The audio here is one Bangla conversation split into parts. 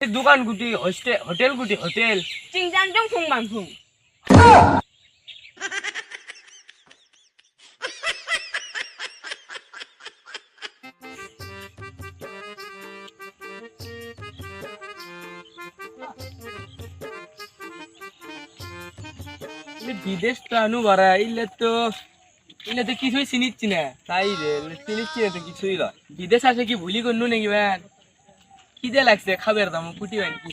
দোকান গুটি হোটেল গুটি হোটেল। চিংচাংচং ফুং বাং ফুং। বিদেশ প্রাণু বাড়া ইলে তো ইলে তো কিছুই চিনিচ্ছি না। তাই রে চিনিচ্ছি না তো কিছুই নয় বিদেশ আসে কি ভুলি করনু নাকি ব্যান খিদে লাগছে খাবার দাম কুটি ব্যান কি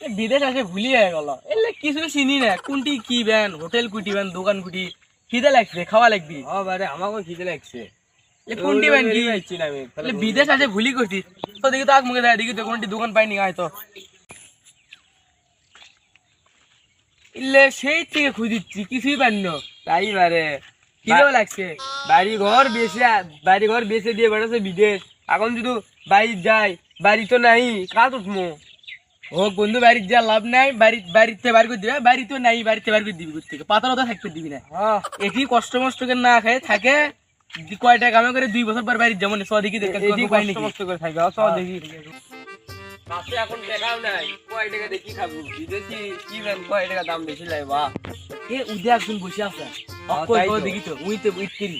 এ বিদেশ আসে ভুলি হয়ে গেল। এলে কিছু চিনি না কোনটি কি ব্যান হোটেল কুটি ব্যান দোকান কুটি। খিদে লাগছে খাওয়া লাগবি। ও বারে আমাকেও খিদে লাগছে। কোনটি ব্যান কি? পাইছি না আমি। বিদেশ আসে ভুলি করছি তো দেখি তো আগ মুখে দেখি তো কোনটি দোকান পাইনি আয় তো। ইলে সেই থেকে খুঁজিচ্ছি কিছুই পাইনি। তাই বারে খিদেও লাগছে? বাড়ি ঘর বেঁচে বাড়ি ঘর বেঁচে দিয়ে বেড়াচ্ছে বিদেশ। এখন যদি বাড়ি যাই বাড়ি তো নাই কাজ উঠমো ও বন্ধু বাড়ির যা লাভ নাই বাড়ি বাড়িতে বার করে দিবে বাড়ি তো নাই বাড়িতে বার করে দিবি থেকে পাতার কথা থাকতে দিবি না। হ্যাঁ। কষ্ট মষ্ট করে না খায় থাকে কয় টাকা কামে করে দুই বছর পর বাড়ি যেমন স দেখি দেখে কষ্ট করে থাকবে অত। দেখি কাছে এখন টাকাও নাই কয় টাকা দেখি খাব? বিদেশি কি বেন কয় টাকা দাম বেশি লাগে এ উদে একজন বসে আছে। কই কই দেখি তো। উই তো উইট করি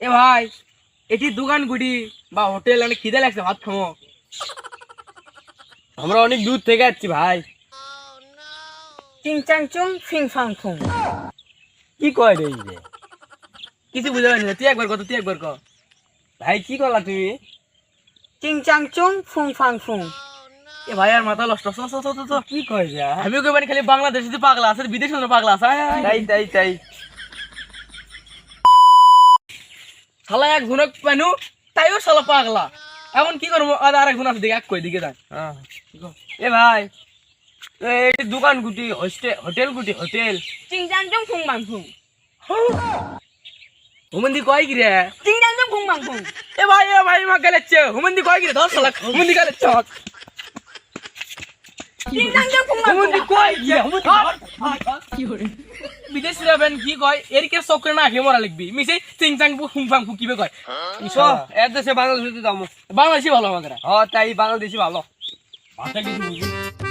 এ ভাই এটি দোকান গুটি বা হোটেল অনেক খিদে লাগছে ভাত খামো আমরা অনেক দূর থেকে আসছি ভাই। চিংচাংচং ফিং ফাং ফুং। কি কয় রে এই কিছু বুঝতে পারি না তুই একবার কত তুই একবার ক। ভাই কি করলা তুমি? চুং ফুং ফাং ফুং। এ ভাই আর মাথা নষ্ট। কি কয় যা? আমি মানে খালি বাংলাদেশে পাগলা আছে বিদেশে তো পাগলা আছে। আয়, আয়, আয়। তাই তাই তাই। শালা এক ঘুনক পানু তাইও শালা পাগলা। এখন কি করব? আর আরেক ঘুন আছে দিকে এক কই দিকে যান হ্যাঁ। এ ভাই এই দোকান গুটি হোস্টেল হোটেল গুটি হোটেল। চিংচাংচং ফুং বাং ফুং হুমন্দি কয় কি রে? ফুং বাং ফুং এ ভাই এ ভাই মা গেলেছে। হুমন্দি কয় কি রে? ধর শালা হুমন্দি গেলেছে চিংচাংচং ফুং বাং ফুং হুমন্দি কয় কি রে হুমন্দি ধর বিদেশি রাবেন কি কয় এর কে চক্রে না খেয়ে মরা লিখবি মিশে চিং চাং ফুং ফুকিবে কয়। এর দেশে বাংলাদেশে যাব। বাংলাদেশি ভালো আমাদের। হ্যাঁ তাই বাংলাদেশি ভালো। ভাষা কিছু